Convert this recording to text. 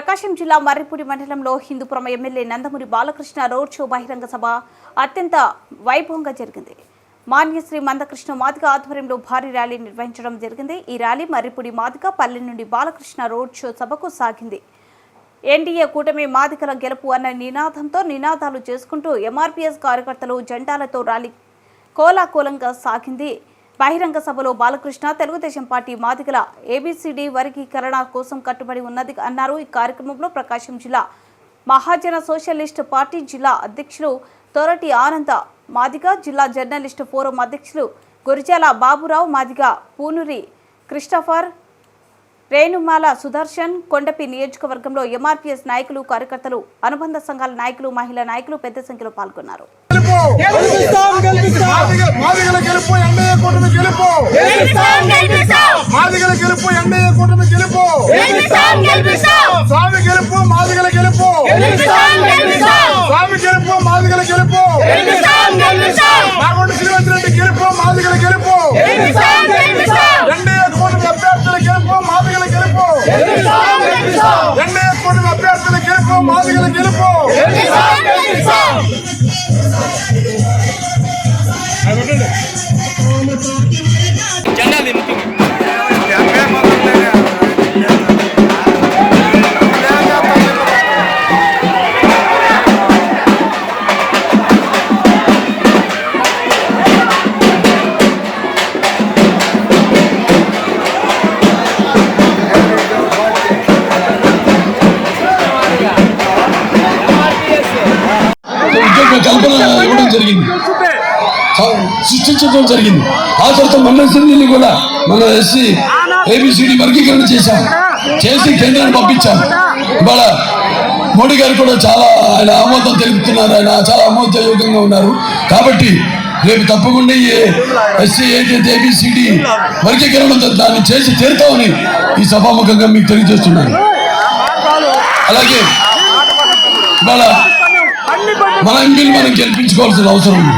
ప్రకాశం జిల్లా మర్రిపూడి మండలంలో Hindupuram MLA Nandamuri Balakrishna road show బహిరంగ సభ అత్యంత వైభవంగా జరిగింది. మాన్యశ్రీ మందకృష్ణ మాదిగ ఆధ్వర్యంలో భారీ ర్యాలీ నిర్వహించడం జరిగింది. ఈ ర్యాలీ మర్రిపూడి మాదిగ పల్లె నుండి బాలకృష్ణ రోడ్ షో సభకు సాగింది. ఎన్డీఏ కూటమి మాదికల గెలుపు అన్న నినాదంతో నినాదాలు చేసుకుంటూ ఎంఆర్పీఎస్ కార్యకర్తలు జెండాలతో ర్యాలీ కోలాకోలంగా సాగింది. బహిరంగ సభలో బాలకృష్ణ తెలుగుదేశం పార్టీ మాదిగల ఏబిసిడి వర్గీకరణ కోసం కట్టుబడి ఉన్నది అన్నారు. ఈ కార్యక్రమంలో ప్రకాశం జిల్లా మహాజన సోషలిస్ట్ పార్టీ జిల్లా అధ్యక్షులు తొరటి ఆనంద మాదిగ జిల్లా జర్నలిస్టు ఫోరం అధ్యక్షులు గురిజాల బాబురావు మాదిగ పూనూరి క్రిస్టఫర్ రేణుమాల సుదర్శన్ కొండపి నియోజకవర్గంలో ఎంఆర్పీఎస్ నాయకులు కార్యకర్తలు అనుబంధ సంఘాల నాయకులు మహిళా నాయకులు పెద్ద సంఖ్యలో పాల్గొన్నారు. గెలుపు మాదిగ- మాదిగల గెలుపు ఎన్డీఏ కూటమి గెలుపు మాదిగల గెలుపు ఎన్డీఏ కూటమి గెలుపు స్వామి గెలుపు మాదిగల గెలుపు స్వామి గెలుపు మాదిగల గెలుపు నాగొండ శ్రీవంత్ రెడ్డి గెలుపు మాదిగల గెలుపు ఎన్డీఏ కూటమి అభ్యర్థుల గెలుపు మాదిగల గెలుపు ఎన్డీఏ కూటమి అభ్యర్థుల గెలుపు మాదిగల గెలుపు కల్పన ఇవ్వడం జరిగింది. సృష్టించడం జరిగింది. ఆ తర్వాత మండలి కూడా మన ఎస్సీ ఏబిసిడి వర్గీకరణ చేశాం. చేసి కేంద్రాన్ని పంపించాం. ఇవాళ మోడీ గారు కూడా చాలా ఆయన ఆమోదం తెలుపుతున్నారు. ఆయన చాలా ఆమోదయోగంగా ఉన్నారు. కాబట్టి రేపు తప్పకుండా ఈ ఎస్సీ ఏదైతే ఏబిసిడి వర్గీకరణ దాన్ని చేసి తీరుతామని ఈ సభాముఖంగా మీకు తెలియజేస్తున్నాను. అలాగే ఇవాళ మన ఎంపీలు మనం గెలిపించుకోవాల్సిన అవసరం ఉంది.